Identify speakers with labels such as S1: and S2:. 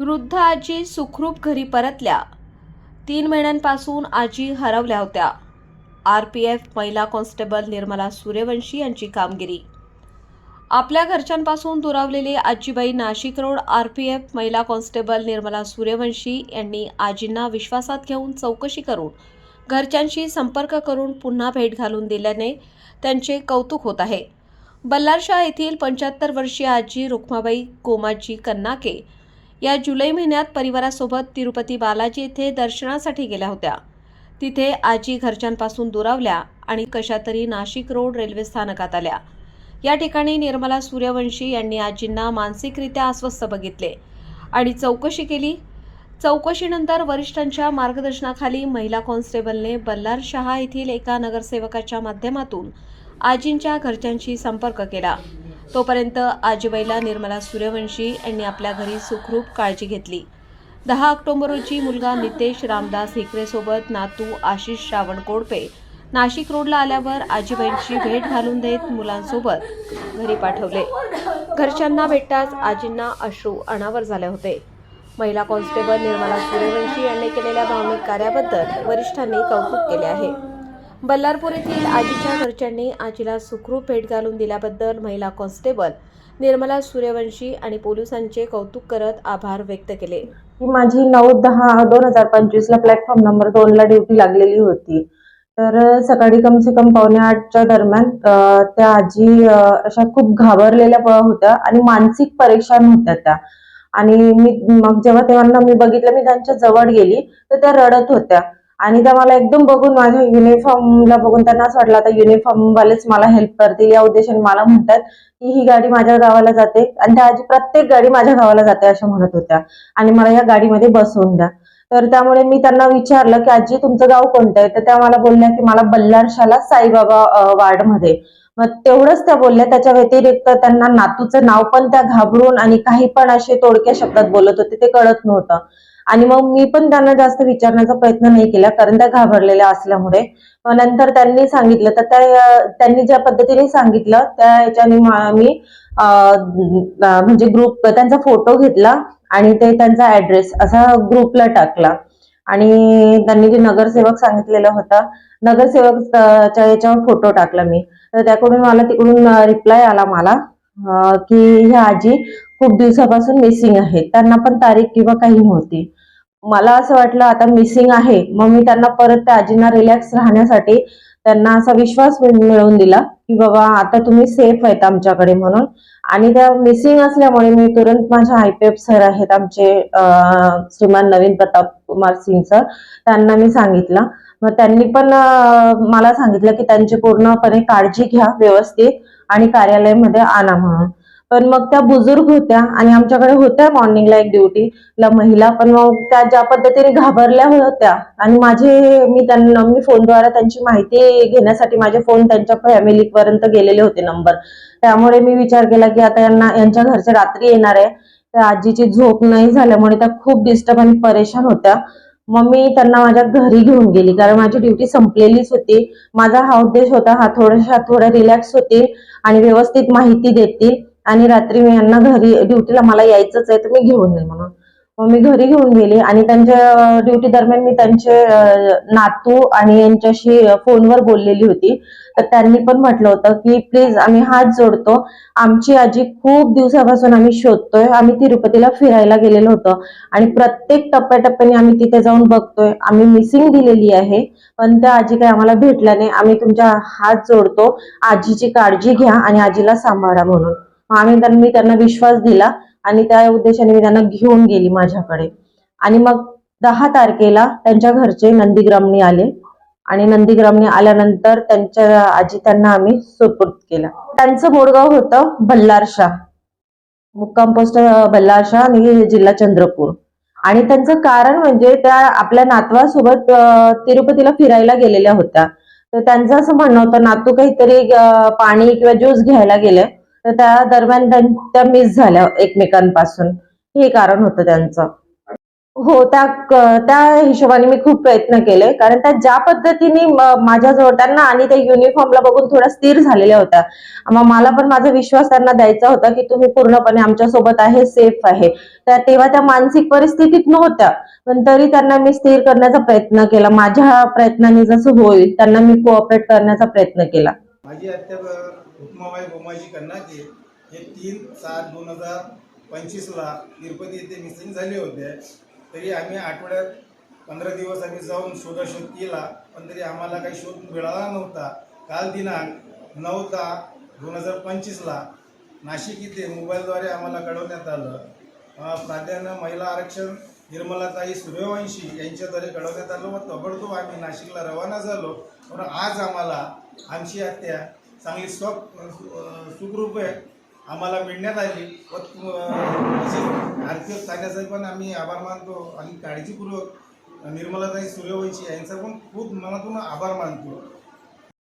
S1: वृद्ध आजी सुखरूप घरी परतल्या. तीन महिन्यांपासून आजी हरवल्या होत्या. आर पी एफ महिला कॉन्स्टेबल निर्मला सूर्यवंशी यांची कामगिरी. आपल्या घरच्यांपासून दुरावलेली आजीबाई Nashik road R P F महिला कॉन्स्टेबल निर्मला सूर्यवंशी यांनी आजींना विश्वासात घेऊन चौकशी करून घरच्यांशी संपर्क करून पुन्हा भेट घालून दिल्याने त्यांचे कौतुक होत आहे. बल्लारशाह येथील पंच्याहत्तर वर्षीय आजी रुक्माबाई कोमाजी कन्नाके या जुलै महिन्यात परिवारासोबत तिरुपती बालाजी येथे दर्शनासाठी गेल्या होत्या. तिथे आजी घरच्यांपासून दुरावल्या आणि कशातरी नाशिक रोड रेल्वे स्थानकात आल्या. या ठिकाणी निर्मला सूर्यवंशी यांनी आजींना मानसिकरित्या अस्वस्थ बघितले आणि चौकशी केली. चौकशीनंतर वरिष्ठांच्या मार्गदर्शनाखाली महिला कॉन्स्टेबलने बल्लार शहा येथील एका नगरसेवकाच्या माध्यमातून आजींच्या घरच्यांशी संपर्क केला. तोपर्यंत आजीबाईला निर्मला सूर्यवंशी यांनी आपल्या घरी सुखरूप काळजी घेतली. दहा ऑक्टोबर रोजी मुलगा नितेश रामदास हिकरेसोबत नातू आशिष श्रावण कोडपे नाशिक रोडला आल्यावर आजीबाईंची भेट घालून देत मुलांसोबत घरी पाठवले. घरच्यांना भेटताच आजींना अश्रू अनावर झाले होते. महिला कॉन्स्टेबल निर्मला सूर्यवंशी यांनी केलेल्या भावनिक कार्याबद्दल वरिष्ठांनी कौतुक केले आहे. बल्लारपूर येथील आजीच्या घरच्यांनी आजीला सुखरूप भेट घालून दिल्याबद्दल महिला कॉन्स्टेबल निर्मला सूर्यवंशी आणि पोलिसांचे कौतुक करत आभार व्यक्त केले.
S2: की माझी नऊ दहा दोन हजार पंचवीसला प्लॅटफॉर्म नंबर दोनला ड्युटी लागलेली होती. तर सकाळी कम से कम पावणे आठच्या दरम्यान त्या आजी अशा खूप घाबरलेल्या होत्या आणि मानसिक परेशान होत्या त्या. आणि मी मग जेव्हा तेव्हा मी बघितलं मी त्यांच्या जवळ गेली तर त्या रडत होत्या. आणि त्या मला एकदम बघून माझ्या युनिफॉर्मला बघून त्यांना असं वाटलं आता युनिफॉर्म वालेच मला हेल्प करतील. या उद्देशाने मला म्हणतात की ही गाडी माझ्या गावाला जाते आणि त्या आजी प्रत्येक गाडी माझ्या गावाला जाते असं म्हणत होत्या. आणि मला या गाडीमध्ये बसवून द्या. तर त्यामुळे मी त्यांना विचारलं की आजी तुमचं गाव कोणतं आहे? तर त्या मला बोलल्या की मला बल्लारशाला साईबाबा वार्डमध्ये. मग तेवढंच त्या बोलल्या. त्याच्या व्यतिरिक्त त्यांना नातूचं नाव पण त्या घाबरून आणि काही पण असे तोडक्या शब्दात बोलत होते ते कळत नव्हतं. आणि मग मी पण त्यांना जास्त विचारण्याचा प्रयत्न नाही केला कारण त्या घाबरलेल्या असल्यामुळे. नंतर त्यांनी सांगितलं तर त्या त्यांनी ज्या पद्धतीने सांगितलं त्या याच्याने मी म्हणजे ग्रुप त्यांचा फोटो घेतला आणि ते त्यांचा ऍड्रेस असा ग्रुपला टाकला. आणि त्यांनी जे नगरसेवक सांगितलेला होता नगरसेवकच्या याच्यावर फोटो टाकला मी. तर त्याकडून मला तिकडून रिप्लाय आला मला की ह्या आजी खूप दिवसापासून मिसिंग आहेत त्यांना पण तारीख किंवा काही नव्हती. मला असं वाटलं आता मिसिंग आहे. मग मी त्यांना परत त्या आजींना रिलॅक्स राहण्यासाठी त्यांना असा विश्वास मिळवून दिला की बाबा आता तुम्ही सेफ आहेत आमच्याकडे म्हणून. आणि त्या मिसिंग असल्यामुळे मी तुरंत माझ्या आयपीएफ सर आहेत आमचे श्रीमान नवीन प्रताप कुमार सिंग सर त्यांना मी सांगितलं. मग त्यांनी पण मला सांगितलं की त्यांची पूर्णपणे काळजी घ्या व्यवस्थित आणि कार्यालयामध्ये आणा म्हणून. पण मग त्या बुजुर्ग होत्या आणि आमच्याकडे होत्या मॉर्निंगला एक ड्युटीला महिला पण मग त्या ज्या पद्धतीने घाबरल्या होत्या. आणि माझे मी त्यांना मी फोनद्वारे त्यांची माहिती घेण्यासाठी माझे फोन त्यांच्या फॅमिलीपर्यंत गेलेले होते नंबर त्यामुळे मी विचार केला की आता यांना यांच्या घरचे रात्री येणार आहे. त्या आजीची झोप नाही झाल्यामुळे त्या खूप डिस्टर्ब आणि परेशान होत्या. मग मी त्यांना माझ्या घरी घेऊन गेली. कारण माझी ड्युटी संपलेलीच होती. माझा हा उद्देश होता हा थोड्याशा थोड्या रिलॅक्स होतील आणि व्यवस्थित माहिती देतील. आणि रात्री मी यांना घरी ड्युटीला मला यायचंच आहे तर मी घेऊन येईल म्हणून. मग मी घरी घेऊन गेली आणि त्यांच्या ड्युटी दरम्यान मी त्यांचे नातू आणि यांच्याशी फोनवर बोललेली होती. तर त्यांनी पण म्हटलं होतं की प्लीज आम्ही हात जोडतो. आमची आजी खूप दिवसापासून आम्ही शोधतोय. आम्ही तिरुपतीला फिरायला गेलेलो होतो आणि प्रत्येक टप्प्याटप्प्याने आम्ही तिथे जाऊन बघतोय. आम्ही मिसिंग दिलेली आहे. पण त्या आजी काही आम्हाला भेटल्या नाही. आम्ही तुमच्या हात जोडतो. आजीची काळजी घ्या आणि आजीला सांभाळा म्हणून. आम्ही तर मी त्यांना विश्वास दिला आणि त्या उद्देशाने मी त्यांना घेऊन गेली माझ्याकडे. आणि मग दहा तारखेला त्यांच्या घरचे नंदीग्रामने आले. आणि नंदीग्रामने आल्यानंतर त्यांच्या आजी त्यांना आम्ही सुपूर्द केला. त्यांचं मूळगाव होतं बल्लारशा मुक्काम पोस्ट बल्लारशा आणि जिल्हा चंद्रपूर. आणि त्यांचं कारण म्हणजे त्या आपल्या नातवासोबत तिरुपतीला फिरायला गेलेल्या होत्या. तर त्यांचं असं म्हणणं होतं नातू काहीतरी पाणी किंवा ज्यूस घ्यायला गेले. तर त्या दरम्यान त्यां- त्या मिस झाल्या एकमेकांपासून. हे कारण होतं त्यांचं. हो त्या त्या हिशोबाने मी खूप प्रयत्न केले. कारण त्या ज्या पद्धतीने माझ्याजवळ त्यांना आणि त्या युनिफॉर्मला बघून थोड्या स्थिर झालेल्या होत्या. मग मला पण माझा विश्वास त्यांना द्यायचा होता की तुम्ही पूर्णपणे आमच्यासोबत आहे सेफ आहे. त्या तेव्हा त्या मानसिक परिस्थितीत नव्हत्या. पण तरी त्यांना मी स्थिर करण्याचा प्रयत्न केला. माझ्या प्रयत्नाने जसं होईल त्यांना मी कोऑपरेट करण्याचा प्रयत्न केला.
S3: माझी हत्या उपमाबाई गोमाजी कन्नाके हे तीन सात दोन हजार पंचवीसला तिरुपती येथे मिसिंग झाले होते. तरी आम्ही आठवड्यात पंधरा दिवस आम्ही जाऊन शोधाशोध केला पण तरी आम्हाला काही शोध मिळाला नव्हता. काल दिनांक नऊ दहा दोन हजार पंचवीसला नाशिक इथे मोबाईलद्वारे आम्हाला कळवण्यात आलं. प्राधान्य महिला आरक्षण निर्मलाताई सूर्यवंशी यांच्याद्वारे कळवण्यात आलं व ताबडतोब आम्ही नाशिकला रवाना झालो. पण आज आम्हाला आमची हत्या चांगली स्व सुखरूपे सुखरूप आहे. आम्हाला मिळण्यात आली. व तु- अं, आरपीएफ ठाण्याचा पण आम्ही आभार मानतो. आणि काळजीपूर्वक निर्मलाताई सूर्यवंशी यांचा पण खूप मनातून आभार मानतो.